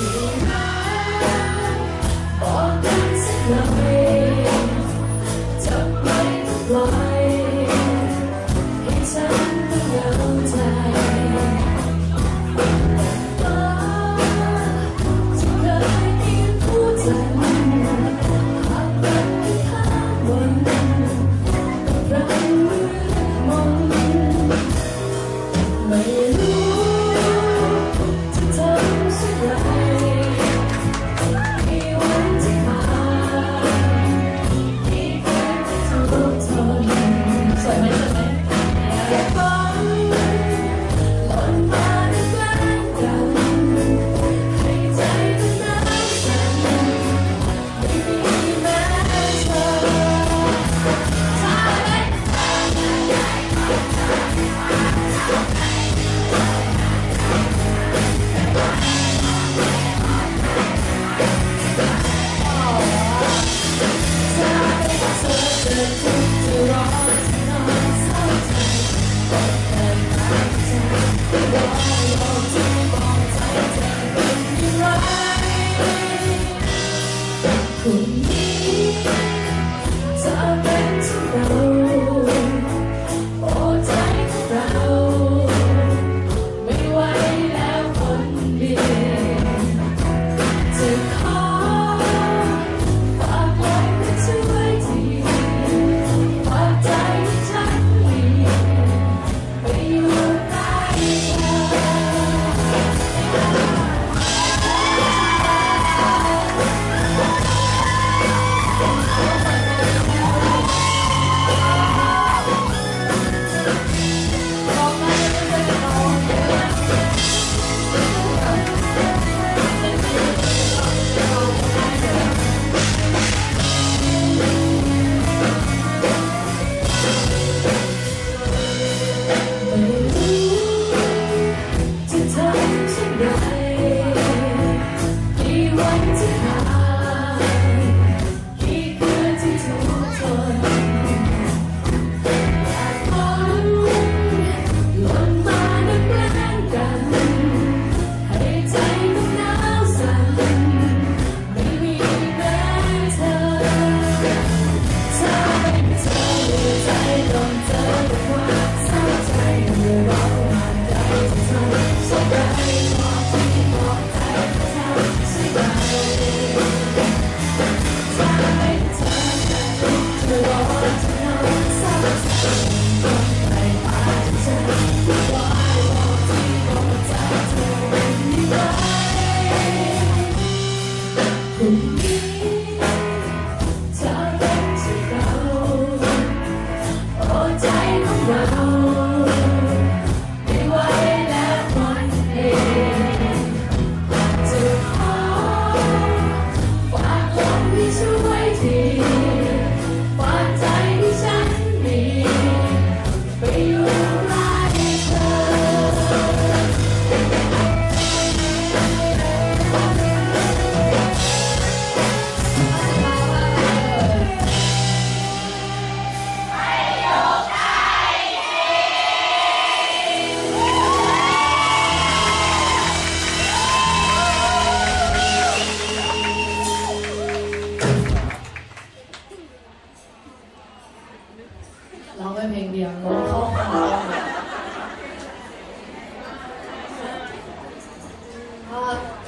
you. Oh,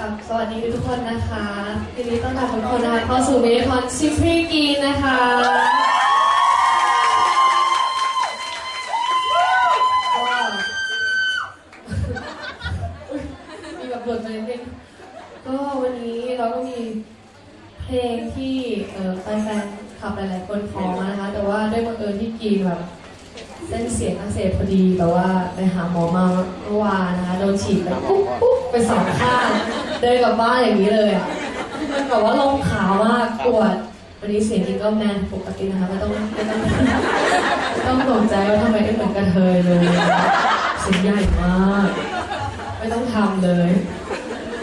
กับสวัสดีทุกคนนะคะทีนี้ต้องการทุกคนนะคะเข้าสู่เมทคอนซิพรีกีนนะคะก็มีแบบหลุดมานิดนึงก็วันนี้เราก็มีเพลงที่เอ่อแฟนๆขับหลายๆคนขอมานะคะ แต่ว่าด้วยบังเอิญที่กีแบบเส้นเสียงอักเสบพอดีแต่ว่าไปหาหมอมาเมื่อวานนะคะโดนฉีดไปปุ๊บปุ๊บไปสองข้าง เดินกลับบ้านอย่างนี้เลยอะมันแบบว่าลงขาวมากปวดวันนี้เสียงกีก็แมนปกตินะคะไม่ต้องไม่ต้องไม่ต้องตกใจว่าทำไมไม่เหมือนกระเทยเลยเสียงใหญ่มาก ไม่ต้องทำเลย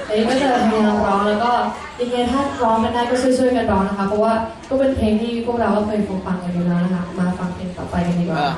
อันนี้ก็จะพยายามร้องแล้วก็ยังไงถ้าร้องกันได้ก็ช่วยๆกันร้องนะคะ เพราะว่าก็เป็นเพลงที่พวกเราก็เคยฟังกันอยู่แล้วนะคะ มาฟังเพลงต่อไปกันดีกว่าอ่า